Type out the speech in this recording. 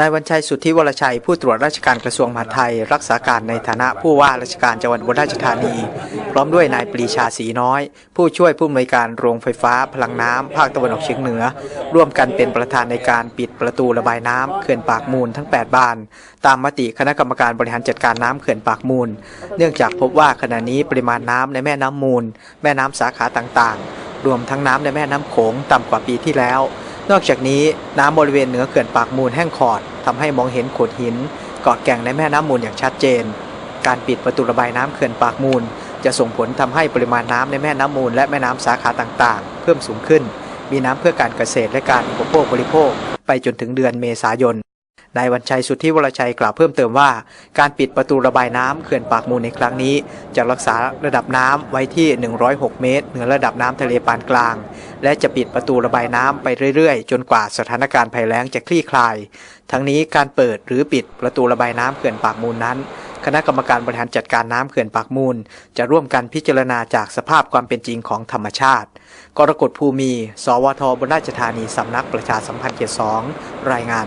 นายวันชัยสุทธิวรชัย ผู้ตรวจราชการกระทรวงมหาดไทย รักษาการในฐานะผู้ว่าราชการจังหวัดอุบลราชธานี พร้อมด้วยนายปรีชาศรีน้อย ผู้ช่วยผู้อำนวยการโรงไฟฟ้าพลังน้ำภาคตะวันออกเฉียงเหนือ ร่วมกันเป็นประธานในการปิดประตูระบายน้ำเขื่อนปากมูลทั้ง 8 บาน ตามมติคณะกรรมการบริหารจัดการน้ำเขื่อนปากมูล เนื่องจากพบว่าขณะนี้ปริมาณน้ำในแม่น้ำมูล แม่น้ำสาขาต่างๆ รวมทั้งน้ำในแม่น้ำโขงต่ำกว่าปีที่แล้ว นอกจากนี้น้ำบริเวณเหนือเขื่อนปากมูลแห้งขอดทำให้มองเห็นโขดหินเกาะแก่งในแม่น้ำมูลอย่างชัดเจน การปิดประตูระบายน้ำเขื่อนปากมูล จะส่งผลทำให้ปริมาณน้ำในแม่น้ำมูลและแม่น้ำสาขาต่างๆ เพิ่มสูงขึ้น มีน้ำเพื่อการเกษตรและการอุปโภคบริโภค ไปจนถึงเดือนเมษายน นายวันชัยสุทธิวรชัยกล่าวเพิ่มเติมว่า การปิดประตูระบายน้ำเขื่อนปากมูลในครั้งนี้ จะรักษาระดับน้ำไว้ที่ 106 เมตร เหนือระดับน้ำทะเลปานกลาง และจะปิดประตูระบายน้ำไปเรื่อยๆ จนกว่าสถานการณ์ภัยแล้งจะคลี่คลาย ทั้งนี้การเปิดหรือปิดประตูระบายน้ำเขื่อนปากมูลนั้นคณะกรรมการบริหารจัดการน้ำเขื่อนปากมูล จะร่วมกันพิจารณาจากสภาพความเป็นจริงของธรรมชาติ กรกฎภูมิสวทบนราชธานีสำนักประชาสัมพันธ์เขตสองรายงาน